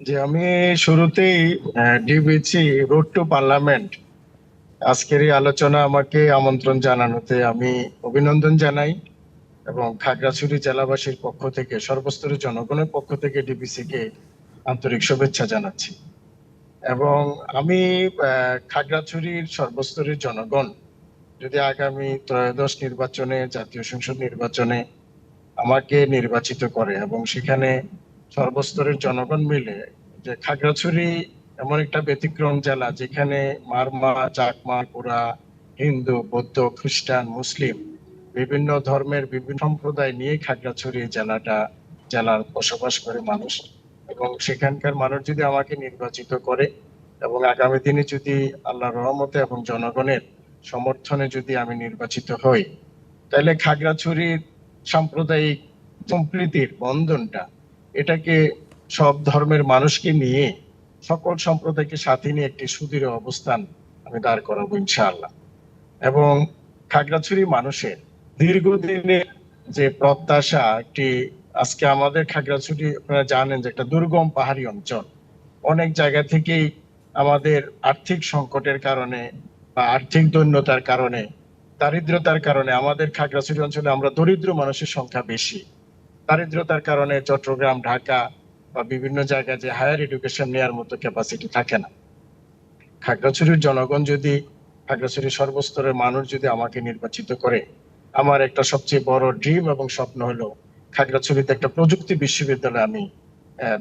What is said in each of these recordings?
যে আমি শুরুতেই ডিবিসি রোড টু পার্লামেন্ট আজকের এই আলোচনা আমাকে আমন্ত্রণ জানানোতে আমি অভিনন্দন জানাই এবং খাগড়াছড়ি জেলাবাসীর পক্ষ থেকে, সর্বস্তরের জনগণের পক্ষ থেকে ডিবিসি কে আন্তরিক শুভেচ্ছা জানাচ্ছি। এবং আমি খাগড়াছড়ির সর্বস্তরের জনগণ, যদি আগামী ত্রয়োদশ নির্বাচনে, জাতীয় সংসদ নির্বাচনে আমাকে নির্বাচিত করে এবং সেখানে সর্বস্তরের জনগণ মিলে যে খাগড়াছড়ি এমন একটা ব্যতিক্রম জেলা যেখানে মারমা চাকমা পুরা হিন্দু, বৌদ্ধ, খ্রিস্টান, মুসলিম বিভিন্ন ধর্মের বিভিন্ন সম্প্রদায় নিয়ে খাগড়াছড়ি জেলাটা, জেলার বসবাস করে মানুষ। এবং সেখানকার মানুষ যদি আমাকে নির্বাচিত করে এবং আগামী দিনে যদি আল্লাহর রহমতে এবং জনগণের সমর্থনে যদি আমি নির্বাচিত হই, তাহলে খাগড়াছড়ির সাম্প্রদায়িক সম্প্রীতির বন্ধনটা এটাকে সব ধর্মের মানুষকে নিয়ে, সকল সম্প্রদায়কে সাথে নিয়ে একটি সুদৃঢ় অবস্থান আমি দাঁড় করাবো ইনশাআল্লাহ। এবং খাগড়াছড়ি মানুষের দীর্ঘদিনের যে প্রত্যাশা, একটি আজকে আমাদের খাগড়াছড়ি আপনারা জানেন যে একটা দুর্গম পাহাড়ি অঞ্চল। অনেক জায়গা থেকেই আমাদের আর্থিক সংকটের কারণে বা আর্থিক দৈন্যতার কারণে, দারিদ্রতার কারণে আমাদের খাগড়াছড়ি অঞ্চলে আমরা দরিদ্র মানুষের সংখ্যা বেশি। দারিদ্রতার কারণে চট্টগ্রাম, ঢাকা বা বিভিন্ন জায়গায় যে হায়ার এডুকেশন নেওয়ার মতো ক্যাপাসিটি থাকে না। খাগড়াছড়ির জনগণ যদি, খাগড়াছড়ির সর্বস্তরের মানুষ যদি আমাকে নির্বাচিত করে, আমার একটা সবচেয়ে বড় ড্রিম এবং স্বপ্ন হলো খাগড়াছড়িতে একটা প্রযুক্তি বিশ্ববিদ্যালয় আমি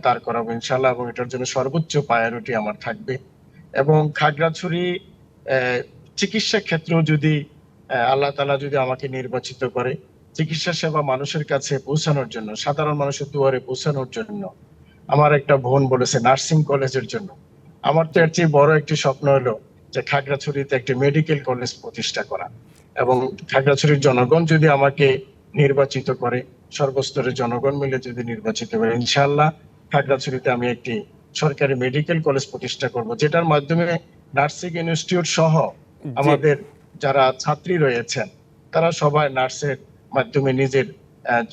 দাঁড় করাবো ইনশাল্লাহ এবং এটার জন্য সর্বোচ্চ প্রায়োরিটি আমার থাকবে। এবং খাগড়াছড়ি চিকিৎসা ক্ষেত্রেও যদি আল্লাহ তালা যদি আমাকে নির্বাচিত করে চিকিৎসা সেবা মানুষের কাছে পৌঁছানোর জন্য সাধারণ মানুষের দুয়ারে পৌঁছানোর জন্য। আমার একটা বোন বলেছে নার্সিং কলেজের জন্য। আমার তো এর চেয়ে বড় একটি স্বপ্ন হলো যে খাগড়াছড়িতে একটি মেডিকেল কলেজ প্রতিষ্ঠা করা এবং খাগড়াছড়ির জনগণ যদি আমাকে নির্বাচিত করে সর্বস্তরের জনগণ মিলে যদি নির্বাচিত করে ইনশাল্লাহ খাগড়াছড়িতে আমি একটি সরকারি মেডিকেল কলেজ প্রতিষ্ঠা করব যেটার মাধ্যমে নার্সিং ইনস্টিটিউট সহ আমাদের যারা ছাত্রী রয়েছেন তারা সবাই নার্সের মাধ্যমে নিজের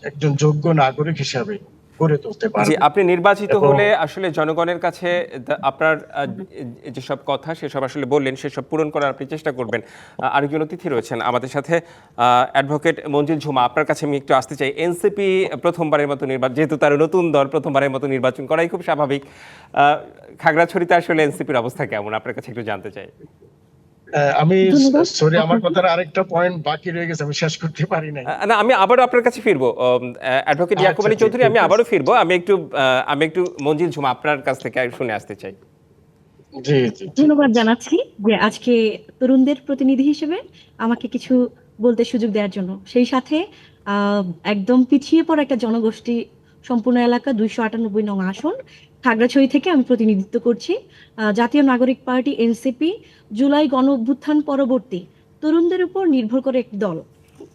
একজন যোগ্য নাগরিক হিসাবে গড়ে তুলতে পারবে। আপনি নির্বাচিত হলে আসলে জনগণের কাছে আপনার যেসব কথা সেসব আসলে বললেন সেসব পূরণ করার আপনি চেষ্টা করবেন। আরেকজন অতিথি রয়েছেন আমাদের সাথে অ্যাডভোকেট মঞ্জিল ঝুমা। আপনার কাছে আমি একটু আসতে চাই। এনসিপি প্রথমবারের মতো নির্বাচন যেহেতু তার নতুন দল প্রথমবারের মতো নির্বাচন করাই খুব স্বাভাবিক আহ, খাগড়াছড়িতে আসলে এনসিপির অবস্থা কেমন? আপনার কাছে একটু জানতে চাই। আমি সরি আমার কথার আরেকটা পয়েন্ট বাকি রয়ে গেছে আমি শেষ করতে পারি নাই। না আমি আবারও আপনার কাছে ফিরবো। অ্যাডভোকেট আচ্ছা, ইয়াকুব আলী চৌধুরী আমি আবারও ফিরবো। আমি একটু আমি একটু মঞ্জিল ঝুমা আপনার কাছ থেকে শুনে আসতে চাই। জি জি জি। ধন্যবাদ জানাচ্ছি যে আজকে তরুণদের প্রতিনিধি হিসেবে আমাকে কিছু বলতে সুযোগ দেওয়ার জন্য। সেই সাথে আহ, একদম পিছিয়ে পড়া একটা জনগোষ্ঠী সম্পূর্ণ এলাকা দুইশো আটানব্বই নং আসন খাগড়াছড়ি থেকে আমি প্রতিনিধিত্ব করছি। জাতীয় নাগরিক পার্টি, এনসিপি, জুলাই গণ অভ্যুত্থান পরবর্তী তরুণদের উপর নির্ভর করে একটি দল।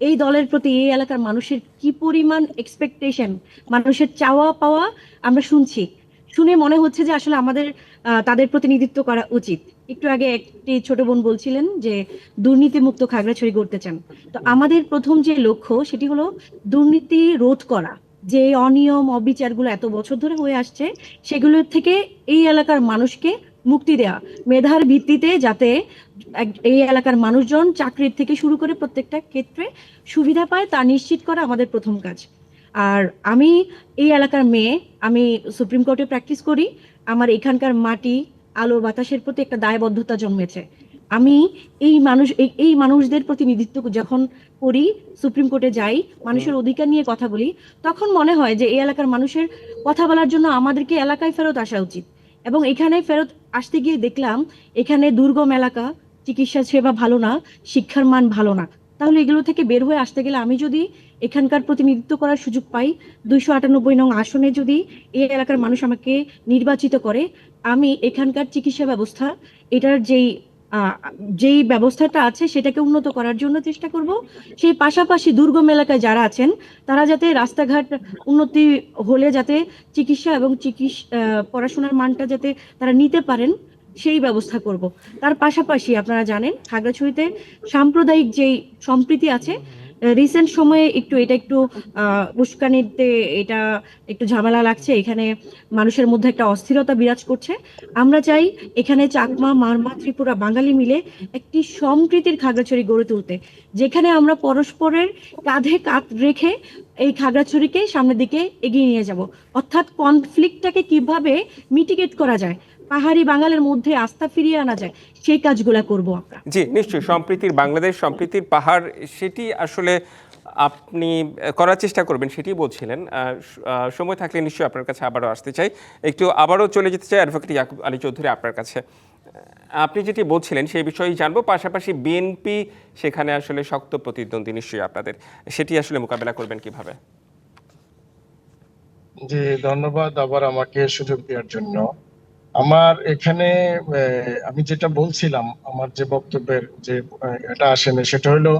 এই দলের প্রতি এই এলাকার মানুষের কি পরিমাণ এক্সপেকটেশন মানুষের চাওয়া পাওয়া আমরা শুনছি। শুনে মনে হচ্ছে যে আসলে আমাদের তাদের প্রতিনিধিত্ব করা উচিত। একটু আগে একটি ছোট বোন বলছিলেন যে দুর্নীতি মুক্ত খাগড়াছড়ি করতে চান। তো আমাদের প্রথম যে লক্ষ্য সেটি হলো দুর্নীতি রোধ করা। যে অনিয়ম, অবিচারগুলো এত বছর ধরে হয়ে আসছে, সেগুলোর থেকে এই এলাকার মানুষকে মুক্তি দেওয়া মেধার ভিত্তিতে যাতে এই এলাকার মানুষজন চাকরির থেকে শুরু করে প্রত্যেকটা ক্ষেত্রে সুবিধা পায়, তা নিশ্চিত করা আমাদের প্রথম কাজ। আর আমি এই এলাকার মেয়ে, আমি সুপ্রিম কোর্টে প্র্যাকটিস করি। আমার এখানকার মাটি, আলো, বাতাসের প্রতি একটা দায়বদ্ধতা জন্মেছে। আমি এই মানুষ এই- মানুষদের প্রতিনিধিত্ব যখন করি সুপ্রিম কোর্টে যাই মানুষের অধিকার নিয়ে কথা বলি তখন মনে হয় যে এই এলাকার মানুষের কথা বলার জন্য আমাদেরকে এলাকায় ফেরত আসা উচিত। এবং এখানে ফেরত আসতে গিয়ে দেখলাম এখানে দুর্গম এলাকা চিকিৎসা সেবা ভালো না শিক্ষার মান ভালো না। তাহলে এগুলো থেকে বের হয়ে আসতে গেলে আমি যদি এখানকার প্রতিনিধিত্ব করার সুযোগ পাই দুইশো আটানব্বই নং আসনে যদি এই এলাকার মানুষ আমাকে নির্বাচিত করে আমি এখানকার চিকিৎসা ব্যবস্থা এটার যেই যেই ব্যবস্থাটা আছে সেটাকে উন্নত করার জন্য চেষ্টা করব। সেই পাশাপাশি দুর্গম এলাকায় যারা আছেন, তারা যাতে রাস্তাঘাট উন্নতি হলে যাতে চিকিৎসা এবং চিকিৎসা পড়াশোনার মানটা যাতে তারা নিতে পারেন, সেই ব্যবস্থা করব। তার পাশাপাশি আপনারা জানেন, খাগড়াছড়িতে সাম্প্রদায়িক যেই সম্প্রীতি আছে রিসেন্ট সময়ে একটু, এটা একটু উস্কানিতে এটা একটু ঝামেলা লাগছে। এখানে মানুষের মধ্যে একটা অস্থিরতা বিরাজ করছে। আমরা চাই এখানে চাকমা, মারমা, ত্রিপুরা, বাঙালি মিলে একটি সম্প্রীতির খাগড়াছড়ি গড়ে তুলতে। যেখানে আমরা পরস্পরের কাঁধে কাঁধ রেখে এই খাগড়াছড়িকে সামনের দিকে এগিয়ে নিয়ে যাব। অর্থাৎ কনফ্লিক্টটাকে কীভাবে মিটিগেট করা যায়? পাহাড়ি বাঙালের মধ্যে আস্থা ফিরিয়ে আনা যায় সেই কাজগুলা করব আমরা। জি নিশ্চয়ই। সম্প্রীতির বাংলাদেশ সম্প্রীতির পাহাড় সেটি আসলে আপনি করার চেষ্টা করবেন সেটি বলছিলেন। সময় থাকলে নিশ্চয়ই আপনার কাছে আবারও আসতে চাই। একটু আবারও চলে যেতে চাই অ্যাডভোকেট ইয়াকুব আলী চৌধুরী আপনার কাছে। আহ, আপনি যেটি বলছিলেন সেই বিষয়ে জানব। পাশাপাশি বিএনপি সেখানে আসলে শক্ত প্রতিদ্বন্দ্বী নিশ্চয়ই আপনাদের। সেটি আসলে মোকাবেলা করবেন কীভাবে? জি ধন্যবাদ আবার আমাকে সুযোগ দেওয়ার জন্য। আমার এখানে আমি যেটা বলছিলাম, আমার যে বক্তব্যের যে এটা আসেনি, সেটা হলো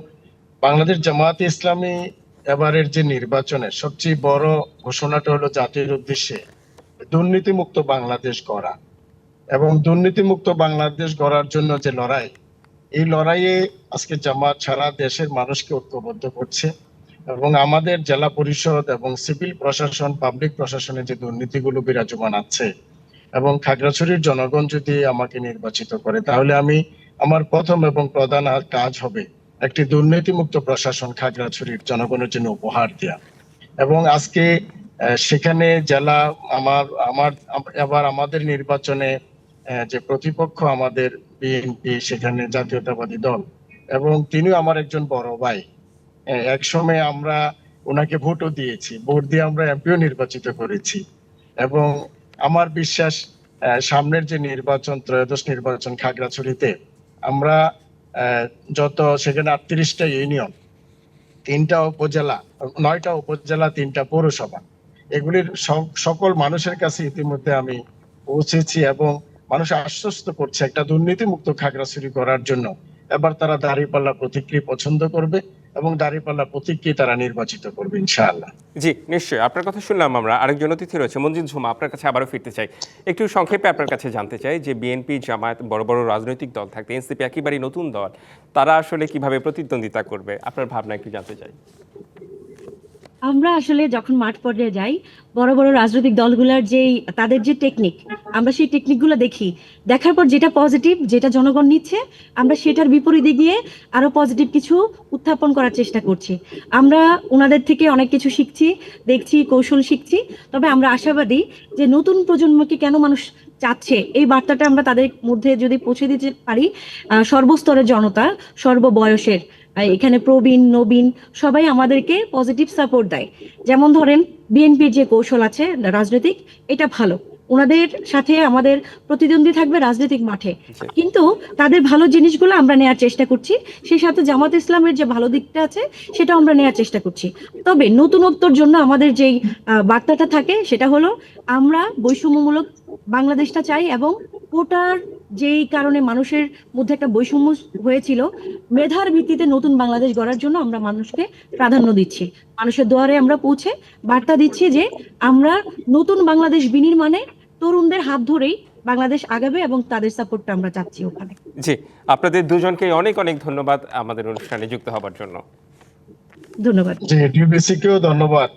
বাংলাদেশ জামাত ইসলামী এবারের যে নির্বাচনে সবচেয়ে বড় ঘোষণাটা হলো জাতির উদ্দেশ্যে দুর্নীতিমুক্ত বাংলাদেশ গড়া এবং দুর্নীতিমুক্ত বাংলাদেশ গড়ার জন্য যে লড়াই, এই লড়াইয়ে আজকে জামাত সারা দেশের মানুষকে ঐক্যবদ্ধ করছে এবং আমাদের জেলা পরিষদ এবং সিভিল প্রশাসন, পাবলিক প্রশাসনে যে দুর্নীতিগুলো বিরাজমান আছে এবং খাগড়াছড়ির জনগণ যদি আমাকে নির্বাচিত করে, তাহলে আমি আমার প্রথম এবং প্রধান কাজ হবে একটি দুর্নীতিমুক্ত প্রশাসন খাগড়াছড়ির জনগণের জন্য উপহার দেওয়া এবং আজকে সেখানে জেলা আমার আমার, এবার আমাদের নির্বাচনে যে প্রতিপক্ষ আমাদের বিএনপি, সেখানে জাতীয়তাবাদী দল, এবং তিনিও আমার একজন বড় ভাই। এক সময় আমরা ওনাকে ভোটও দিয়েছি, ভোট দিয়ে আমরা এমপিও নির্বাচিত করেছি। এবং আমার বিশ্বাস সামনের যে নির্বাচন, ত্রয়োদশ নির্বাচন খাগড়াছড়িতে, আমরা যত সেখানে আটত্রিশটা ইউনিয়ন, তিনটা উপজেলা, নয়টা উপজেলা, তিনটা পৌরসভা, এগুলির সকল মানুষের কাছে ইতিমধ্যে আমি পৌঁছেছি এবং মানুষ আশ্বস্ত করছে একটা দুর্নীতিমুক্ত খাগড়াছড়ি করার জন্য। এবার তারা দাঁড়িপাল্লা প্রতিক্রি পছন্দ করবে। এবং দাঁড়িপাল্লা প্রতীককে তারা নির্বাচিত করবে, ইনশাআল্লাহ। জি, নিশ্চয়ই। আপনার কথা শুনলাম আমরা। আরেকজন অতিথি রয়েছে মঞ্জিত ঝুমা, আপনার কাছে আবারও ফিরতে চাই। একটু সংক্ষেপে আপনার কাছে জানতে চাই যে বিএনপি জামায়াত, বড় বড় রাজনৈতিক দল থাকতে এনসিপি একেবারেই নতুন দল, তারা আসলে কীভাবে প্রতিদ্বন্দ্বিতা করবে? আপনার ভাবনা একটু জানতে চাই। আমরা আসলে যখন মাঠ পর্যায়ে যাই, বড় বড় রাজনৈতিক দলগুলোর যেই, তাদের যে টেকনিক আমরা সেই টেকনিকগুলো দেখি। দেখার পর যেটা পজিটিভ যেটা জনগণ নিচ্ছে, আমরা সেটার বিপরীতে গিয়ে আরও পজিটিভ কিছু উত্থাপন করার চেষ্টা করছি। আমরা ওনাদের থেকে অনেক কিছু শিখছি, দেখছি, কৌশল শিখছি। তবে আমরা আশাবাদী যে নতুন প্রজন্মকে কেন মানুষ চাচ্ছে, এই বার্তাটা আমরা তাদের মধ্যে যদি পৌঁছে দিতে পারি সর্বস্তরের জনতা, সর্ববয়সের এখানে প্রবীণ নবীন সবাই আমাদেরকে পজিটিভ সাপোর্ট দেয়। যেমন ধরেন বিএনপির যে কৌশল আছে রাজনৈতিক এটা ভালো। ওনাদের সাথে আমাদের প্রতিদ্বন্দ্বী থাকবে রাজনৈতিক মাঠে। কিন্তু তাদের ভালো জিনিসগুলো আমরা নেওয়ার চেষ্টা করছি। সেই সাথে জামাত ইসলামের যে ভালো দিকটা আছে সেটা আমরা নেওয়ার চেষ্টা করছি। তবে নতুনত্বর জন্য আমাদের যেই বার্তাটা থাকে সেটা হলো আমরা বৈষম্যমূলক বাংলাদেশটা চাই এবং কোটার যেই কারণে মানুষের মধ্যে একটা বৈষম্য হয়েছিল মেধার ভিত্তিতে নতুন বাংলাদেশ গড়ার জন্য আমরা মানুষকে প্রাধান্য দিচ্ছি। মানুষের দোয়ারে আমরা পৌঁছে বার্তা দিচ্ছি যে আমরা নতুন বাংলাদেশ বিনির্মাণে তরুণদের হাত ধরেই বাংলাদেশ আগাবে এবং তাদের সাপোর্টটা আমরা চাচ্ছি ওখানে। জি আপনাদের দুজনকে অনেক অনেক ধন্যবাদ আমাদের অনুষ্ঠানে যুক্ত হবার জন্য। ধন্যবাদ। জি ধন্যবাদ।